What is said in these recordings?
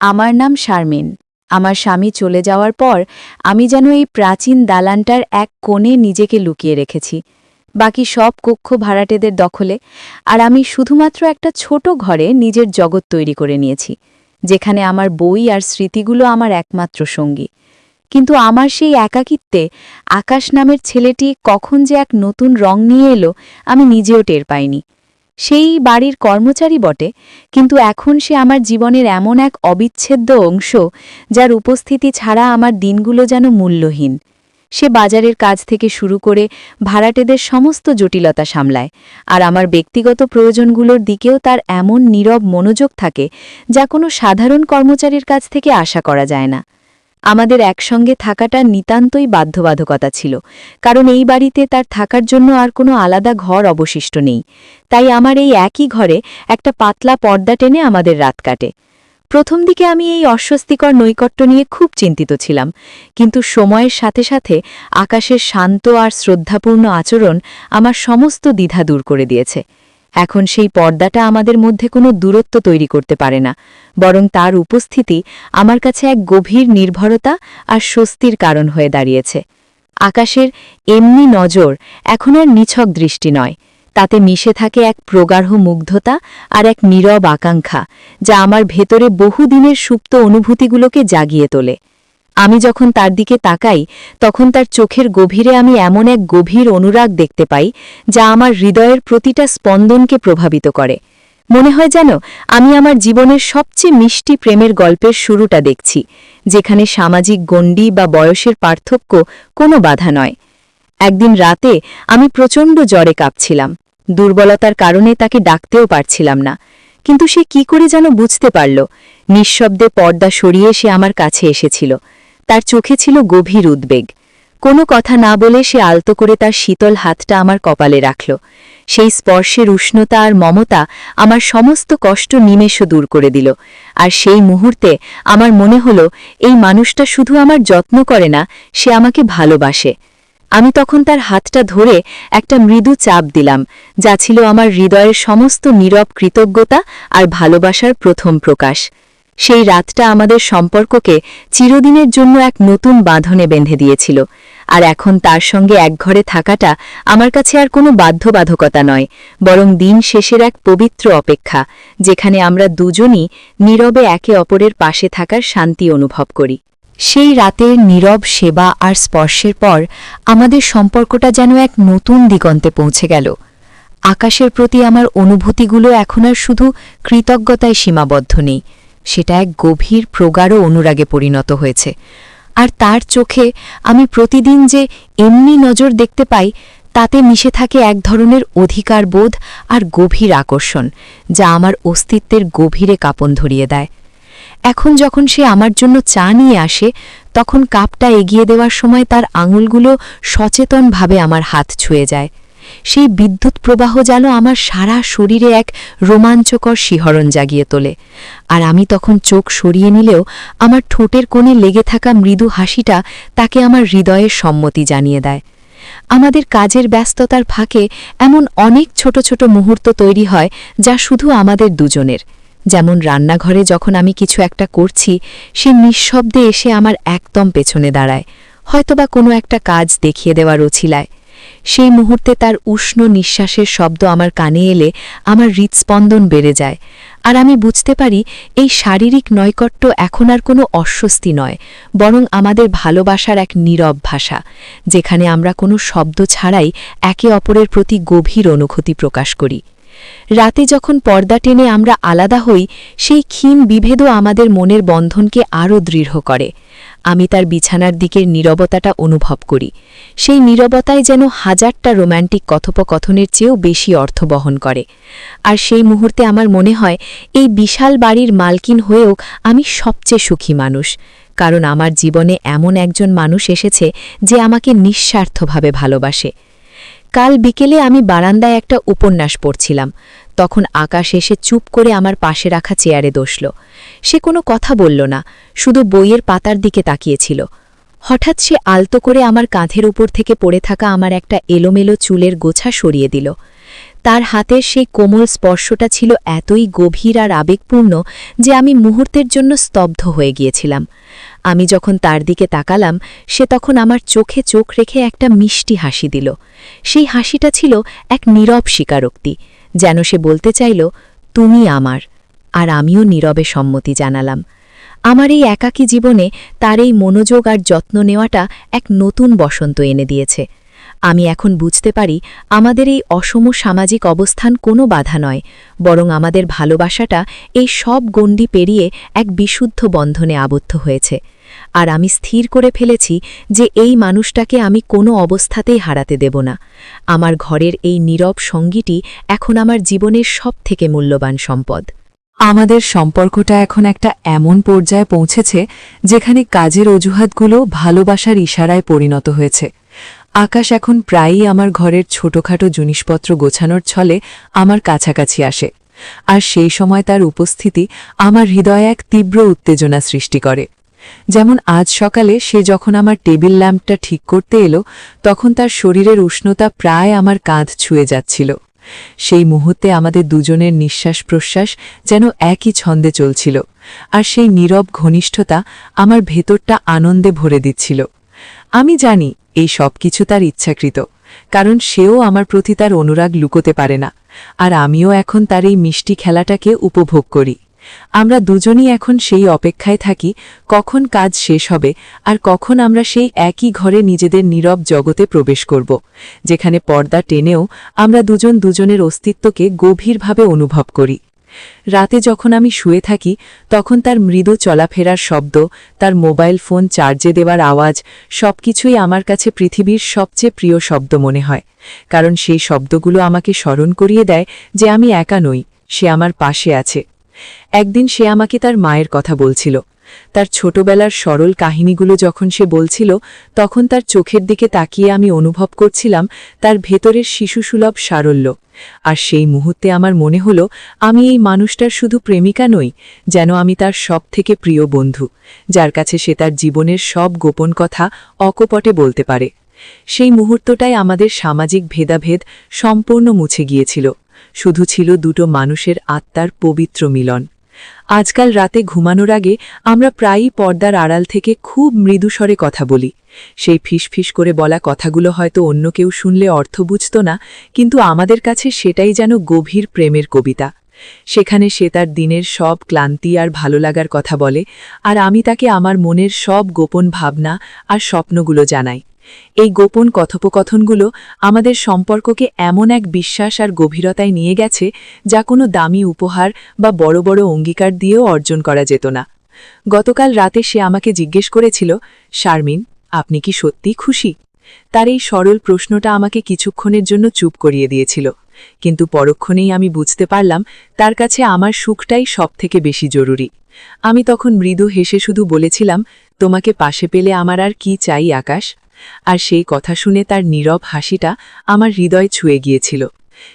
আমার নাম শারমিন। আমার স্বামী চলে যাওয়ার পর আমি যেন এই প্রাচীন দালানটার এক কোণে নিজেকে লুকিয়ে রেখেছি। বাকি সব কক্ষ ভাড়াটেদের দখলে আর আমি শুধুমাত্র একটা ছোট ঘরে নিজের জগৎ তৈরি করে নিয়েছি, যেখানে আমার বই আর স্মৃতিগুলো আমার একমাত্র সঙ্গী। কিন্তু আমার সেই একাকিত্বে আকাশ নামের ছেলেটি কখন যে এক নতুন রং নিয়ে এলো আমি নিজেও টের পাইনি। সেই বাড়ির কর্মচারী বটে, কিন্তু এখন সে আমার জীবনের এমন এক অবিচ্ছেদ্য অংশ, যার উপস্থিতি ছাড়া আমার দিনগুলো যেন মূল্যহীন। সে বাজারের কাজ থেকে শুরু করে ভাড়াটেদের সমস্ত জটিলতা সামলায়, আর আমার ব্যক্তিগত প্রয়োজনগুলোর দিকেও তার এমন নীরব মনোযোগ থাকে, যা কোনো সাধারণ কর্মচারীর কাছ থেকে আশা করা যায় না। আমাদের একসঙ্গে থাকাটা নিতান্তই বাধ্যবাধকতা ছিল, কারণ এই বাড়িতে তার থাকার জন্য আর কোনো আলাদা ঘর অবশিষ্ট নেই। তাই আমার এই একই ঘরে একটা পাতলা পর্দা টেনে আমাদের রাত কাটে। প্রথম দিকে আমি এই অস্বস্তিকর নৈকট্য নিয়ে খুব চিন্তিত ছিলাম, কিন্তু সময়ের সাথে সাথে আকাশের শান্ত আর শ্রদ্ধাপূর্ণ আচরণ আমার সমস্ত দ্বিধা দূর করে দিয়েছে। এখন সেই পর্দাটা আমাদের মধ্যে কোনো দূরত্ব তৈরি করতে পারে না, বরং তার উপস্থিতি আমার কাছে এক গভীর নির্ভরতা আর স্বস্তির কারণ হয়ে দাঁড়িয়েছে। আকাশের এমনি নজর এখন আর নিছক দৃষ্টি নয়, তাতে মিশে থাকে এক প্রগাঢ় মুগ্ধতা আর এক নীরব আকাঙ্ক্ষা, যা আমার ভেতরে বহুদিনের সুপ্ত অনুভূতিগুলোকে জাগিয়ে তোলে। আমি যখন তার দিকে তাকাই, তখন তার চোখের গভীরে আমি এমন এক গভীর অনুরাগ দেখতে পাই, যা আমার হৃদয়ের প্রতিটা স্পন্দনকে প্রভাবিত করে। মনে হয় যেন আমি আমার জীবনের সবচেয়ে মিষ্টি প্রেমের গল্পের শুরুটা দেখছি, যেখানে সামাজিক গণ্ডি বা বয়সের পার্থক্য কোনো বাধা নয়। একদিন রাতে আমি প্রচণ্ড জ্বরে কাঁপছিলাম। দুর্বলতার কারণে তাকে ডাকতেও পারছিলাম না। কিন্তু সে কি করে যেন বুঝতে পারল, নিঃশব্দে পর্দা সরিয়ে সে আমার কাছে এসেছিল। তার চোখে ছিল গভীর উদ্বেগ। কোনো কথা না বলে সে আলতো করে তার শীতল হাতটা আমার কপালে রাখল। সেই স্পর্শের উষ্ণতা আর মমতা আমার সমস্ত কষ্ট নিমেষ দূর করে দিল। আর সেই মুহূর্তে আমার মনে হল, এই মানুষটা শুধু আমার যত্ন করে না, সে আমাকে ভালোবাসে। আমি তখন তার হাতটা ধরে একটা মৃদু চাপ দিলাম, যা ছিল আমার হৃদয়ের সমস্ত নীরব কৃতজ্ঞতা আর ভালোবাসার প্রথম প্রকাশ। সেই রাতটা আমাদের সম্পর্ককে চিরদিনের জন্য এক নতুন বাঁধনে বেঁধে দিয়েছিল। আর এখন তার সঙ্গে একঘরে থাকাটা আমার কাছে আর কোনো বাধ্যবাধকতা নয়, বরং দিন শেষের এক পবিত্র অপেক্ষা, যেখানে আমরা দুজনই নীরবে একে অপরের পাশে থাকার শান্তি অনুভব করি। সেই রাতের নীরব সেবা আর স্পর্শের পর আমাদের সম্পর্কটা যেন এক নতুন দিগন্তে পৌঁছে গেল। আকাশের প্রতি আমার অনুভূতিগুলো এখন আর শুধু কৃতজ্ঞতায় সীমাবদ্ধ নেই। সেটা এক গভীর প্রগাঢ় অনুরাগে পরিণত হয়েছে। আর তার চোখে আমি প্রতিদিন যে এমনি নজর দেখতে পাই, তাতে মিশে থাকে এক ধরনের অধিকার বোধ আর গভীর আকর্ষণ, যা আমার অস্তিত্বের গভীরে কাপন ধরিয়ে দেয়। এখন যখন সে আমার জন্য চা নিয়ে আসে, তখন কাপটা এগিয়ে দেওয়ার সময় তার আঙুলগুলো সচেতনভাবে আমার হাত ছুঁয়ে যায়। সেই বিদ্যুৎ প্রবাহ যেন আমার সারা শরীরে এক রোমাঞ্চকর শিহরণ জাগিয়ে তোলে। আর আমি তখন চোখ সরিয়ে নিলেও আমার ঠোঁটের কোণে লেগে থাকা মৃদু হাসিটা তাকে আমার হৃদয়ের সম্মতি জানিয়ে দেয়। আমাদের কাজের ব্যস্ততার ফাঁকে এমন অনেক ছোট ছোট মুহূর্ত তৈরি হয় যা শুধু আমাদের দুজনের। যেমন রান্নাঘরে যখন আমি কিছু একটা করছি, সে নিঃশব্দে এসে আমার একদম পেছনে দাঁড়ায়। হয়তোবা কোনো একটা কাজ দেখিয়ে দেওয়ার ওছিলায় সেই মুহূর্তে তার উষ্ণ নিঃশ্বাসের শব্দ আমার কানে এলে আমার হৃৎস্পন্দন বেড়ে যায়। আর আমি বুঝতে পারি, এই শারীরিক নৈকট্য এখন আর কোনো অস্বস্তি নয়, বরং আমাদের ভালোবাসার এক নীরব ভাষা, যেখানে আমরা কোনো শব্দ ছাড়াই একে অপরের প্রতি গভীর অনুভূতি প্রকাশ করি। রাতে যখন পর্দা টেনে আমরা আলাদা হই, সেই ক্ষীণ বিভেদও আমাদের মনের বন্ধনকে আরও দৃঢ় করে। আমি তার বিছানার দিকের নীরবতাটা অনুভব করি। সেই নীরবতায় যেন হাজারটা রোম্যান্টিক কথোপকথনের চেয়েও বেশি অর্থ বহন করে। আর সেই মুহূর্তে আমার মনে হয়, এই বিশাল বাড়ির মালকিন হয়েও আমি সবচেয়ে সুখী মানুষ। কারণ আমার জীবনে এমন একজন মানুষ এসেছে যে আমাকে নিঃস্বার্থভাবে ভালোবাসে। কাল বিকেলে আমি বারান্দায় একটা উপন্যাস পড়ছিলাম। তখন আকাশ এসে চুপ করে আমার পাশে রাখা চেয়ারে দোষল সে কোনো কথা বলল না, শুধু বইয়ের পাতার দিকে তাকিয়েছিল। হঠাৎ সে আলতো করে আমার কাঁধের উপর থেকে পড়ে থাকা আমার একটা এলোমেলো চুলের গোছা সরিয়ে দিল। তার হাতের সেই কোমল স্পর্শটা ছিল এতই গভীর আর আবেগপূর্ণ যে আমি মুহূর্তের জন্য স্তব্ধ হয়ে গিয়েছিলাম। আমি যখন তার দিকে তাকালাম, সে তখন আমার চোখে চোখ রেখে একটা মিষ্টি হাসি দিল। সেই হাসিটা ছিল এক নীরব স্বীকারোক্তি। যেন সে বলতে চাইল, তুমি আমার। আর আমিও নীরবে সম্মতি জানালাম। আমার এই একাকী জীবনে তার এই মনোযোগ আর যত্ন নেওয়াটা এক নতুন বসন্ত এনে দিয়েছে। আমি এখন বুঝতে পারি আমাদের এই অসম সামাজিক অবস্থান কোনো বাধা নয়, বরং আমাদের ভালোবাসাটা এই সব গণ্ডি পেরিয়ে এক বিশুদ্ধ বন্ধনে আবদ্ধ হয়েছে। আর আমি স্থির করে ফেলেছি যে এই মানুষটাকে আমি কোনো অবস্থাতেই হারাতে দেব না। আমার ঘরের এই নীরব সঙ্গীটি এখন আমার জীবনের সবথেকে মূল্যবান সম্পদ। আমাদের সম্পর্কটা এখন একটা এমন পর্যায়ে পৌঁছেছে যেখানে কাজের অজুহাতগুলো ভালোবাসার ইশারায় পরিণত হয়েছে। আকাশ এখন প্রায়ই আমার ঘরের ছোটখাটো জিনিসপত্র গোছানোর ছলে আমার কাছাকাছি আসে আর সেই সময় তার উপস্থিতি আমার হৃদয়ে এক তীব্র উত্তেজনা সৃষ্টি করে। যেমন আজ সকালে সে যখন আমার টেবিল ল্যাম্পটা ঠিক করতে এলো, তখন তার শরীরের উষ্ণতা প্রায় আমার কাঁধ ছুঁয়ে যাচ্ছিল। সেই মুহূর্তে আমাদের দুজনের নিঃশ্বাস প্রশ্বাস যেন একই ছন্দে চলছিল, আর সেই নীরব ঘনিষ্ঠতা আমার ভেতরটা আনন্দে ভরে দিচ্ছিল। আমি জানি এই সব কিছু তার ইচ্ছাকৃত, কারণ সেও আমার প্রতি তার অনুরাগ লুকোতে পারে না, আর আমিও এখন তার এই মিষ্টি খেলাটাকে উপভোগ করি। আমরা দুজনই এখন সেই অপেক্ষায় থাকি, কখন কাজ শেষ হবে আর কখন আমরা সেই একই ঘরে নিজেদের নীরব জগতে প্রবেশ করব, যেখানে পর্দা টেনেও আমরা দুজন দুজনের অস্তিত্বকে গভীরভাবে অনুভব করি। রাতে যখন আমি শুয়ে থাকি, তখন তার মৃদু চলাফেরার শব্দ, তার মোবাইল ফোন চার্জে দেওয়ার আওয়াজ, সবকিছুই আমার কাছে পৃথিবীর সবচেয়ে প্রিয় শব্দ মনে হয়, কারণ সেই শব্দগুলো আমাকে স্মরণ করিয়ে দেয় যে আমি একা নই, সে আমার পাশে আছে। একদিন সে আমাকে তার মায়ের কথা বলছিল। তার ছোটবেলার সরল কাহিনীগুলো যখন সে বলছিল, তখন তার চোখের দিকে তাকিয়ে আমি অনুভব করছিলাম তার ভেতরের শিশুসুলভ সারল্য। আর সেই মুহূর্তে আমার মনে হলো, আমি এই মানুষটার শুধু প্রেমিকা নই, যেন আমি তার সব থেকে প্রিয় বন্ধু, যার কাছে সে তার জীবনের সব গোপন কথা অকপটে বলতে পারে। সেই মুহূর্তটাই আমাদের সামাজিক ভেদাভেদ সম্পূর্ণ মুছে গিয়েছিল। শুধু ছিল দুটো মানুষের আত্মার পবিত্র মিলন। আজকাল রাতে ঘুমানোর আগে আমরা প্রায়ই পর্দার আড়াল থেকে খুব মৃদুস্বরে কথা বলি। সেই ফিসফিস করে বলা কথাগুলো হয়তো অন্য কেউ শুনলে অর্থ বুঝত না, কিন্তু আমাদের কাছে সেটাই যেন গভীর প্রেমের কবিতা। সেখানে সে তার দিনের সব ক্লান্তি আর ভালো লাগার কথা বলে, আর আমি তাকে আমার মনের সব গোপন ভাবনা আর স্বপ্নগুলো জানাই। এই গোপন কথোপকথনগুলো আমাদের সম্পর্ককে এমন এক বিশ্বাস আর গভীরতায় নিয়ে গেছে যা কোনো দামি উপহার বা বড় বড় অঙ্গীকার দিয়েও অর্জন করা যেত না। গতকাল রাতে সে আমাকে জিজ্ঞেস করেছিল, শারমিন, আপনি কি সত্যি খুশি? তার এই সরল প্রশ্নটা আমাকে কিছুক্ষণের জন্য চুপ করিয়ে দিয়েছিল। কিন্তু পরক্ষণেই আমি বুঝতে পারলাম, তার কাছে আমার সুখটাই সবথেকে বেশি জরুরি। আমি তখন মৃদু হেসে শুধু বলেছিলাম, তোমাকে পাশে পেলে আমার আর কি চাই আকাশ? আর সেই কথা শুনে তার নীরব হাসিটা আমার হৃদয় ছুঁয়ে গিয়েছিল।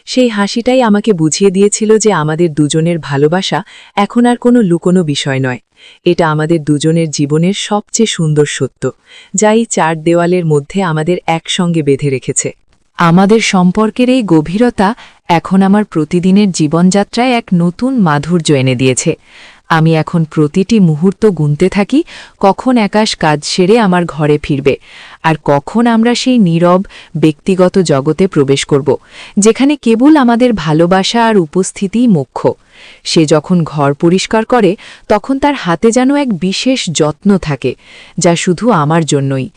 সেই হাসিটাই আমাকে বুঝিয়ে দিয়েছিল যে আমাদের দুজনের ভালোবাসা এখন আর কোনো লুকোনো বিষয় নয়। এটা আমাদের দুজনের জীবনের সবচেয়ে সুন্দর সত্য, যা এই চার দেওয়ালের মধ্যে আমাদের একসঙ্গে বেঁধে রেখেছে। আমাদের সম্পর্কের এই গভীরতা এখন আমার প্রতিদিনের জীবনযাত্রায় এক নতুন মাধুর্য এনে দিয়েছে। আমি এখন প্রতিটি মুহূর্ত গুনতে থাকি, কখন একাশ কাজ সেরে আমার ঘরে ফিরবে। আর কখন আমরা সেই নীরব, ব্যক্তিগত জগতে প্রবেশ করব, যেখানে কেবল আমাদের ভালোবাসা আর উপস্থিতিই মুখ্য। সে যখন ঘর পরিষ্কার করে, তখন তার হাতে যেন এক বিশেষ যত্ন থাকে, যা শুধু আমার জন্যই।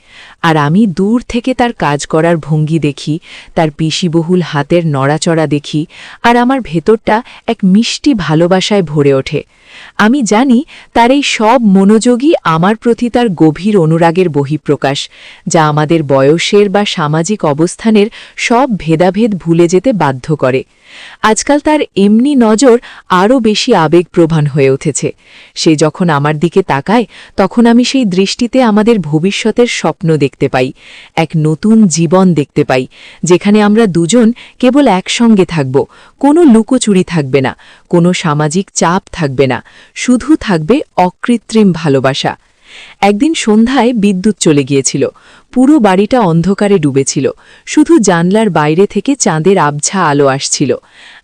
আর আমি দূর থেকে তার কাজ করার ভঙ্গি দেখি, তার পিসিবহুল হাতের নড়াচড়া দেখি, আর আমার ভেতরটা এক মিষ্টি ভালোবাসায় ভরে ওঠে। আমি জানি তার এই সব মনোযোগী আমার প্রতি তার গভীর অনুরাগের বহিঃপ্রকাশ, যা আমাদের বয়সের বা সামাজিক অবস্থানের সব ভেদাভেদ ভুলে যেতে বাধ্য করে। আজকাল তার এমনি নজর আরও বেশি আবেগপ্রধান হয়ে উঠেছে। সে যখন আমার দিকে তাকায়, তখন আমি সেই দৃষ্টিতে আমাদের ভবিষ্যতের স্বপ্ন দেখতে পাই, এক নতুন জীবন দেখতে পাই, যেখানে আমরা দুজন কেবল একসঙ্গে থাকব, কোনো লুকোচুরি থাকবে না, কোনো সামাজিক চাপ থাকবে না, শুধু থাকবে অকৃত্রিম ভালোবাসা। একদিন সন্ধ্যায় বিদ্যুৎ চলে গিয়েছিল পুরো বাড়িটা অন্ধকারে ডুবেছিল। শুধু জানলার বাইরে থেকে চাঁদের আবছা আলো আসছিল।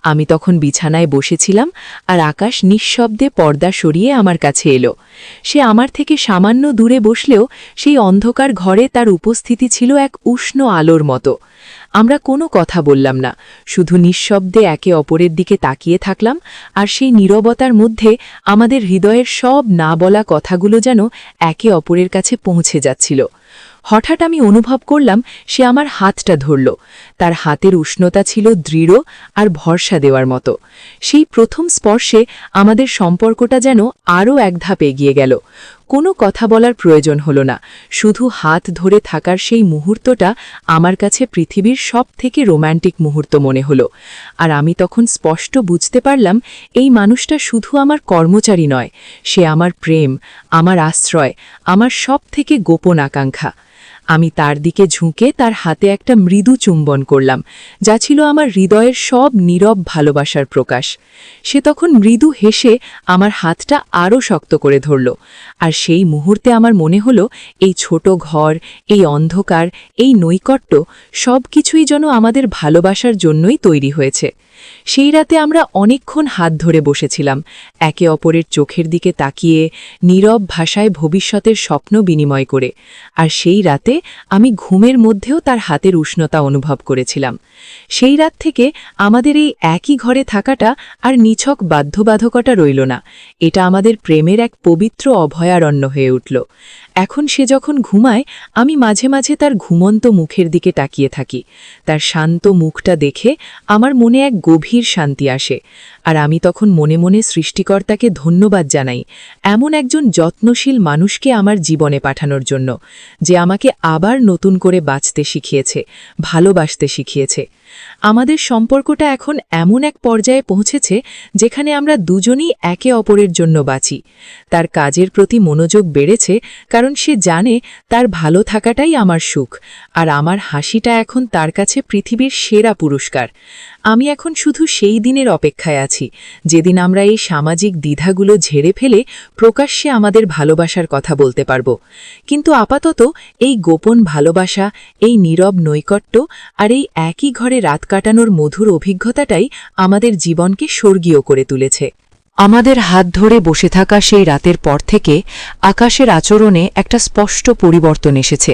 আমি তখন বিছানায় বসেছিলাম আর আকাশ নিঃশব্দে পর্দা সরিয়ে আমার কাছে এলো। সে আমার থেকে সামান্য দূরে বসলেও সেই অন্ধকার ঘরে তার উপস্থিতি ছিল এক উষ্ণ আলোর মতো। আমরা কোনো কথা বললাম না। শুধু নিঃশব্দে একে অপরের দিকে তাকিয়ে থাকলাম আর সেই নীরবতার মধ্যে আমাদের হৃদয়ের সব না বলা কথাগুলো যেন একে অপরের কাছে পৌঁছে যাচ্ছিল। হঠাৎ আমি অনুভব করলাম সে আমার হাতটা ধরল। তার হাতের উষ্ণতা ছিল দৃঢ় আর ভরসা দেওয়ার মতো। সেই প্রথম স্পর্শে আমাদের সম্পর্কটা যেন আরও এক ধাপ এগিয়ে গেল। কোনো কথা বলার প্রয়োজন হল না। শুধু হাত ধরে থাকার সেই মুহূর্তটা আমার কাছে পৃথিবীর সব থেকে রোম্যান্টিক মুহূর্ত মনে হলো। আর আমি তখন স্পষ্ট বুঝতে পারলাম, এই মানুষটা শুধু আমার কর্মচারী নয়। সে আমার প্রেম, আমার আশ্রয়, আমার সব থেকে গোপন আকাঙ্ক্ষা। আমি তার দিকে ঝুঁকে তার হাতে একটা মৃদু চুম্বন করলাম, যা ছিল আমার হৃদয়ের সব নীরব ভালোবাসার প্রকাশ। সে তখন মৃদু হেসে আমার হাতটা আরও শক্ত করে ধরল, আর সেই মুহূর্তে আমার মনে হলো, এই ছোট ঘর, এই অন্ধকার, এই নৈকট্য সব কিছুই যেন আমাদের ভালোবাসার জন্যই তৈরি হয়েছে। সেই রাতে আমরা অনেকক্ষণ হাত ধরে বসেছিলাম, একে অপরের চোখের দিকে তাকিয়ে নীরব ভাষায় ভবিষ্যতের স্বপ্ন বিনিময় করে, আর সেই রাতে আমি ঘুমের মধ্যেও তার হাতের উষ্ণতা অনুভব করেছিলাম। সেই রাত থেকে আমাদের এই একই ঘরে থাকাটা আর নিছক বাধ্যবাধকতা রইল না, এটা আমাদের প্রেমের এক পবিত্র অভয়ারণ্য হয়ে উঠল। এখন সে যখন ঘুমায়, আমি মাঝে মাঝে তার ঘুমন্ত মুখের দিকে তাকিয়ে থাকি। তার শান্ত মুখটা দেখে আমার মনে এক গভীর শান্তি আসে। আর আমি তখন মনে মনে সৃষ্টিকর্তাকে ধন্যবাদ জানাই, এমন একজন যত্নশীল মানুষকে আমার জীবনে পাঠানোর জন্য, যে আমাকে আবার নতুন করে বাঁচতে শিখিয়েছে, ভালোবাসতে শিখিয়েছে। আমাদের সম্পর্কটা এখন এমন এক পর্যায়ে পৌঁছেছে যেখানে আমরা দুজনই একে অপরের জন্য বাঁচি। তার কাজের প্রতি মনোযোগ বেড়েছে কারণ সে জানে তার ভালো থাকাটাই আমার সুখ, আর আমার হাসিটা এখন তার কাছে পৃথিবীর সেরা পুরস্কার। আমি এখন শুধু সেই দিনের অপেক্ষায় আছি, যেদিন আমরা এই সামাজিক দ্বিধাগুলো ঝেড়ে ফেলে প্রকাশ্যে আমাদের ভালোবাসার কথা বলতে পারব। কিন্তু আপাতত এই গোপন ভালোবাসা, এই নীরব নৈকট্য আর এই একই ঘরে রাত কাটানোর মধুর অভিজ্ঞতাটাই আমাদের জীবনকে স্বর্গীয় করে তুলেছে। আমাদের হাত ধরে বসে থাকা সেই রাতের পর থেকে আকাশের আচরণে একটা স্পষ্ট পরিবর্তন এসেছে।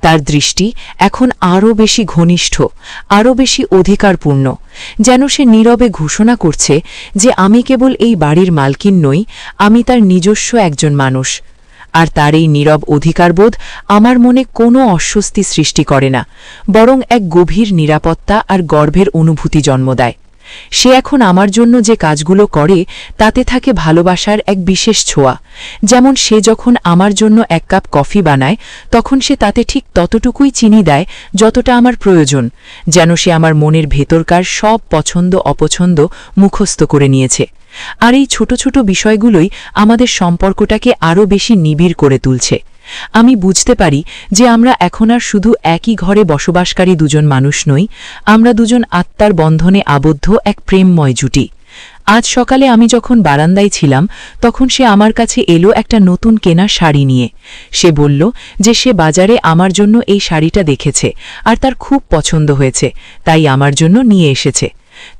তার দৃষ্টি এখন আরও বেশি ঘনিষ্ঠ, আরও বেশি অধিকারপূর্ণ, যেন সে নীরবে ঘোষণা করছে যে আমি কেবল এই বাড়ির মালকিন নই, আমি তার নিজস্ব একজন মানুষ। আর তার এই নীরব অধিকারবোধ আমার মনে কোনো অস্বস্তি সৃষ্টি করে না, বরং এক গভীর নিরাপত্তা আর গর্ভের অনুভূতি জন্ম দেয়। সে এখন আমার জন্য যে কাজগুলো করে, তাতে থাকে ভালোবাসার এক বিশেষ ছোঁয়া। যেমন সে যখন আমার জন্য এক কাপ কফি বানায়, তখন সে তাতে ঠিক ততটুকুই চিনি দেয় যতটা আমার প্রয়োজন, যেন সে আমার মনের ভেতরকার সব পছন্দ অপছন্দ মুখস্থ করে নিয়েছে। আর এই ছোট ছোট বিষয়গুলোই আমাদের সম্পর্কটাকে আরও বেশি নিবিড় করে তুলছে। আমি বুঝতে পারি যে আমরা এখন আর শুধু একই ঘরে বসবাসকারী দুজন মানুষ নই, আমরা দুজন আত্মার বন্ধনে আবদ্ধ এক প্রেমময় জুটি। আজ সকালে আমি যখন বারান্দায় ছিলাম, তখন সে আমার কাছে এলো একটা নতুন কেনা শাড়ি নিয়ে। সে বলল যে সে বাজারে আমার জন্য এই শাড়িটা দেখেছে আর তার খুব পছন্দ হয়েছে, তাই আমার জন্য নিয়ে এসেছে।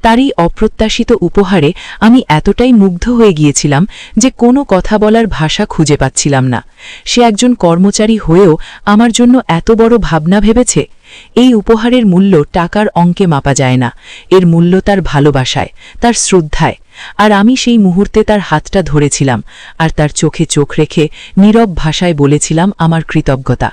তারই অপ্রত্যাশিত উপহারে আমি এতটাই মুগ্ধ হয়ে গিয়েছিলাম যে কোনো কথা বলার ভাষা খুঁজে পাচ্ছিলাম না। সে একজন কর্মচারী হয়েও আমার জন্য এত বড় ভাবনা ভেবেছে, এই উপহারের মূল্য টাকার অঙ্কে মাপা যায় না, এর মূল্য তার ভালোবাসায়, তার শ্রদ্ধায়, আর আমি সেই মুহূর্তে তার হাতটা ধরেছিলাম, আর তার চোখে চোখ রেখে নীরব ভাষায় বলেছিলাম আমার কৃতজ্ঞতা।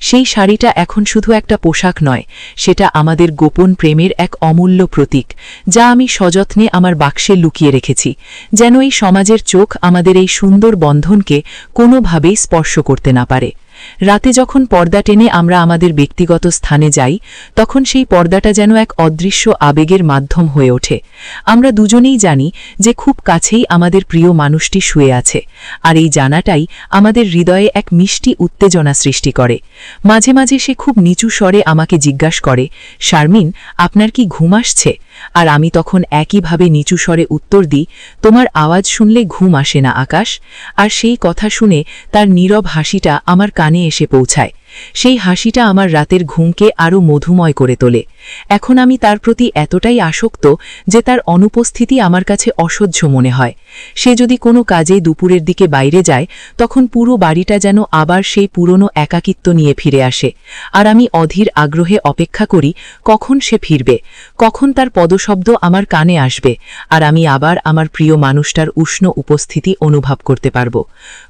সেই শাড়িটা এখন শুধু একটা পোশাক নয়, সেটা আমাদের গোপন প্রেমের এক অমূল্য প্রতীক, যা আমি সযত্নে আমার বাক্সে লুকিয়ে রেখেছি, যেন এই সমাজের চোখ আমাদের এই সুন্দর বন্ধনকে কোনোভাবেই স্পর্শ করতে না পারে। রাতে যখন পর্দা টেনে আমরা আমাদের ব্যক্তিগত স্থানে যাই, তখন সেই পর্দাটা যেন এক অদৃশ্য আবেগের মাধ্যম হয়ে ওঠে। আমরা দুজনেই জানি যে খুব কাছেই আমাদের প্রিয় মানুষটি শুয়ে আছে, আর এই জানাটাই আমাদের হৃদয়ে এক মিষ্টি উত্তেজনা সৃষ্টি করে। মাঝে মাঝে সে খুব নিচু স্বরে আমাকে জিজ্ঞাস করে, শারমিন, আপনার কি ঘুম আসছে? আর আমি তখন একইভাবে নিচু স্বরে উত্তর দিই, তোমার আওয়াজ শুনলে ঘুম আসে না, আকাশ। আর সেই কথা শুনে তার নীরব হাসিটা আমার কানে এসে পৌঁছায়। সেই হাসিটা আমার রাতের ঘুমকে আরও মধুময় করে তোলে। এখন আমি তার প্রতি এতটাই আসক্ত যে তার অনুপস্থিতি আমার কাছে অসহ্য মনে হয়। সে যদি কোনো কাজে দুপুরের দিকে বাইরে যায়, তখন পুরো বাড়িটা যেন আবার সেই পুরনো একাকিত্ব নিয়ে ফিরে আসে। আর আমি অধীর আগ্রহে অপেক্ষা করি, কখন সে ফিরবে? কখন তার পদশব্দ আমার কানে আসবে? আর আমি আবার আমার প্রিয় মানুষটার উষ্ণ উপস্থিতি অনুভব করতে পারব।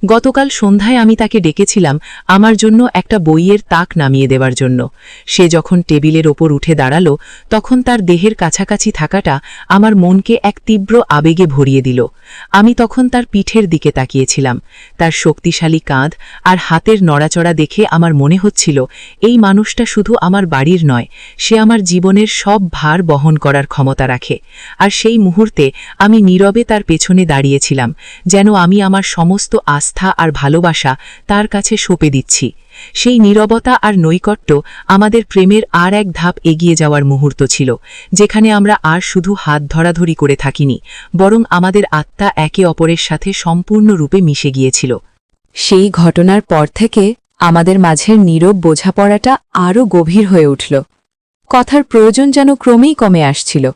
গতকাল সন্ধ্যায় আমি তাকে ডেকেছিলাম আমার জন্য একটা বইয়ের তাক নামিয়ে দেওয়ার জন্য। সে যখন টেবিলের ওপর উঠে দাঁড়াল, তখন তার দেহের কাছাকাছি থাকাটা আমার মনকে এক তীব্র আবেগে ভরিয়ে দিল। আমি তখন তার পিঠের দিকে তাকিয়েছিলাম। তার শক্তিশালী কাঁধ আর হাতের নড়াচড়া দেখে আমার মনে হচ্ছিল, এই মানুষটা শুধু আমার বাড়ির নয়, সে আমার জীবনের সব ভার বহন করার ক্ষমতা রাখে। আর সেই মুহূর্তে আমি নীরবে তার পেছনে দাঁড়িয়েছিলাম, যেন আমি আমার সমস্ত আস্থা আর ভালোবাসা তার কাছে সঁপে দিচ্ছি। সেই নীরবতা আর নৈকট্য আমাদের প্রেমের আর এক ধাপ এগিয়ে যাওয়ার মুহূর্ত ছিল, যেখানে আমরা আর শুধু হাত ধরাধরি করে থাকিনি, বরং আমাদের আত্মা একে অপরের সাথে সম্পূর্ণরূপে মিশে গিয়েছিল। সেই ঘটনার পর থেকে আমাদের মাঝের নীরব বোঝাপড়াটা আরও গভীর হয়ে উঠল। কথার প্রয়োজন যেন ক্রমেই কমে আসছিল।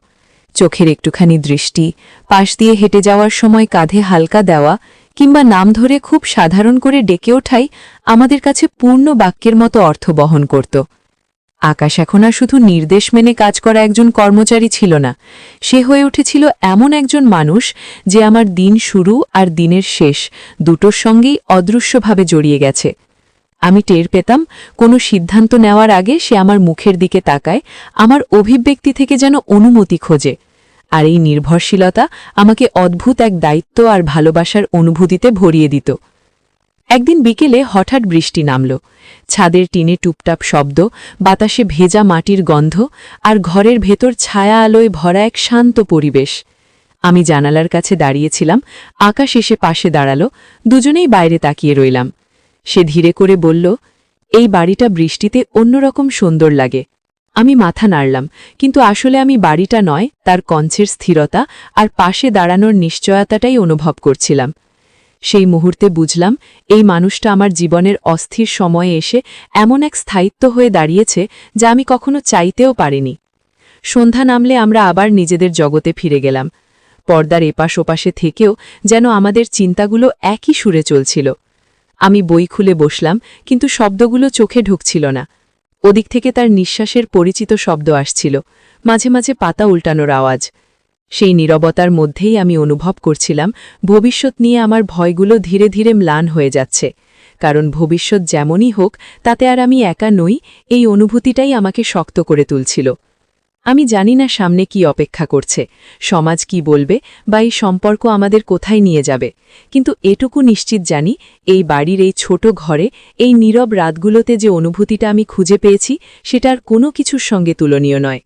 চোখের একটুখানি দৃষ্টি, পাশ দিয়ে হেঁটে যাওয়ার সময় কাঁধে হালকা দেওয়া কিংবা নাম ধরে খুব সাধারণ করে ডেকে ওঠাই আমাদের কাছে পূর্ণ বাক্যের মতো অর্থ বহন করত। আকাশ এখন আর শুধু নির্দেশ মেনে কাজ করা একজন কর্মচারী ছিল না। সে হয়ে উঠেছিল এমন একজন মানুষ যে আমার দিন শুরু আর দিনের শেষ দুটোর সঙ্গেই অদৃশ্যভাবে জড়িয়ে গেছে। আমি টের পেতাম কোনো সিদ্ধান্ত নেওয়ার আগে সে আমার মুখের দিকে তাকায়, আমার অভিব্যক্তি থেকে যেন অনুমতি খোঁজে। আর এই নির্ভরশীলতা আমাকে অদ্ভুত এক দায়িত্ব আর ভালোবাসার অনুভূতিতে ভরিয়ে দিত। একদিন বিকেলে হঠাৎ বৃষ্টি নামল। ছাদের টিনে টুপটাপ শব্দ, বাতাসে ভেজা মাটির গন্ধ আর ঘরের ভেতর ছায়া আলোয় ভরা এক শান্ত পরিবেশ। আমি জানালার কাছে দাঁড়িয়েছিলাম, আকাশ এসে পাশে দাঁড়াল, দুজনেই বাইরে তাকিয়ে রইলাম। সে ধীরে করে বলল, এই বাড়িটা বৃষ্টিতে অন্যরকম সুন্দর লাগে। আমি মাথা নাড়লাম, কিন্তু আসলে আমি বাড়িটা নয়, তার কঞ্চের স্থিরতা আর পাশে দাঁড়ানোর নিশ্চয়তাটাই অনুভব করছিলাম। সেই মুহূর্তে বুঝলাম, এই মানুষটা আমার জীবনের অস্থির সময়ে এসে এমন এক স্থায়িত্ব হয়ে দাঁড়িয়েছে যা আমি কখনো চাইতেও পারিনি। সন্ধ্যা নামলে আমরা আবার নিজেদের জগতে ফিরে গেলাম। পর্দার এপাশ ওপাশে থেকেও যেন আমাদের চিন্তাগুলো একই সুরে চলছিল। আমি বই খুলে বসলাম, কিন্তু শব্দগুলো চোখে ঢুকছিল না। ওদিক থেকে তার নিঃশ্বাসের পরিচিত শব্দ আসছিল। মাঝে মাঝে পাতা উল্টানোর আওয়াজ। সেই নীরবতার মধ্যেই আমি অনুভব করছিলাম, ভবিষ্যৎ নিয়ে আমার ভয়গুলো ধীরে ধীরে ম্লান হয়ে যাচ্ছে। কারণ ভবিষ্যৎ যেমনই হোক, তাতে আর আমি একা নই, এই অনুভূতিটাই আমাকে শক্ত করে তুলছিল। আমি জানি না সামনে কি অপেক্ষা করছে, সমাজ কি বলবে বা এই সম্পর্ক আমাদের কোথায় নিয়ে যাবে। কিন্তু এটুকু নিশ্চিত জানি, এই বাড়ির এই ছোট ঘরে, এই নীরব রাতগুলোতে যে অনুভূতিটা আমি খুঁজে পেয়েছি, সেটা আর কোনো কিছুর সঙ্গে তুলনীয় নয়।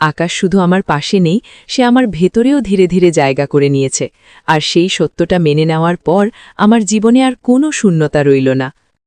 আকাশ শুধু আমার পাশে নেই, সে আমার ভেতরেও ধীরে ধীরে জায়গা করে নিয়েছে, আর সেই সত্যটা মেনে নেওয়ার পর আমার জীবনে আর কোনো শূন্যতা রইল না।